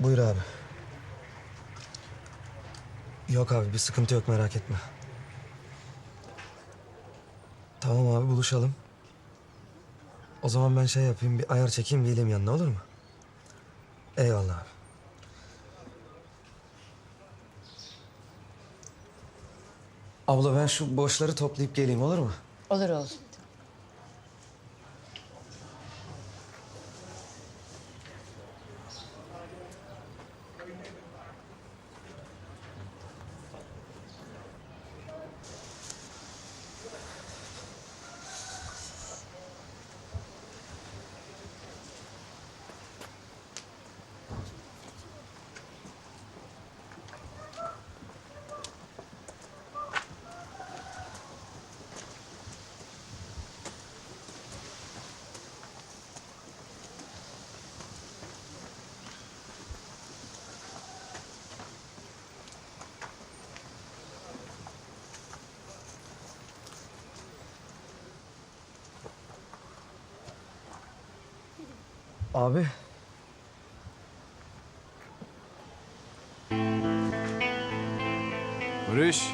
Buyur abi. Yok abi bir sıkıntı yok merak etme. Tamam abi buluşalım. O zaman ben şey yapayım bir ayar çekeyim geleyim yanına olur mu? Eyvallah abi. Abla ben şu boşları toplayıp geleyim olur mu? Olur olur. Abi Barış.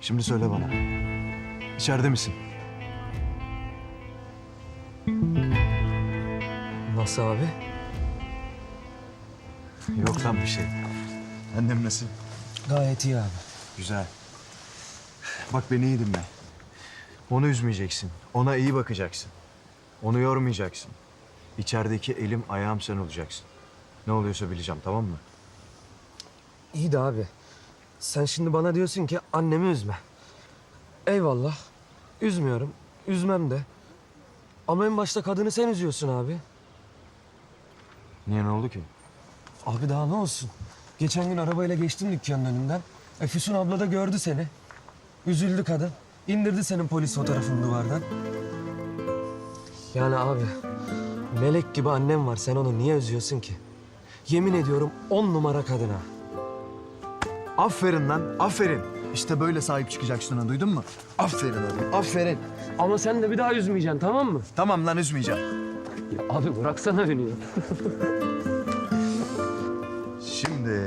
Şimdi söyle bana. İçeride misin? nasıl abi? Yok lan bir şey. Annem nasıl? Gayet iyi abi. Güzel. Bak beni iyi dinle. Onu üzmeyeceksin. Ona iyi bakacaksın. Onu yormayacaksın. İçerideki elim ayağım sen olacaksın. Ne oluyorsa bileceğim tamam mı? İyi de abi. Sen şimdi bana diyorsun ki annemi üzme. Eyvallah. Üzmüyorum. Üzmem de. Ama en başta kadını sen üzüyorsun abi. Niye ne oldu ki? Abi daha ne olsun? Geçen gün arabayla geçtim dükkanın önünden. E Füsun abla da gördü seni. Üzüldü kadın. İndirdi senin polis fotoğrafını duvardan. Yani abi, melek gibi annem var. Sen onu niye üzüyorsun ki? Yemin ediyorum on numara kadına. Aferin lan, aferin. İşte böyle sahip çıkacaksın ona, duydun mu? Aferin oğlum, aferin. Ama sen de bir daha üzmeyeceksin tamam mı? Tamam lan üzmeyeceğim. Ya abi bıraksana beni ya. Şimdi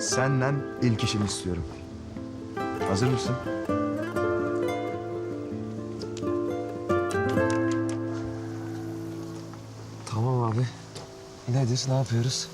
senden ilk işimi istiyorum. Hazır mısın? Nedir, ne yapıyoruz?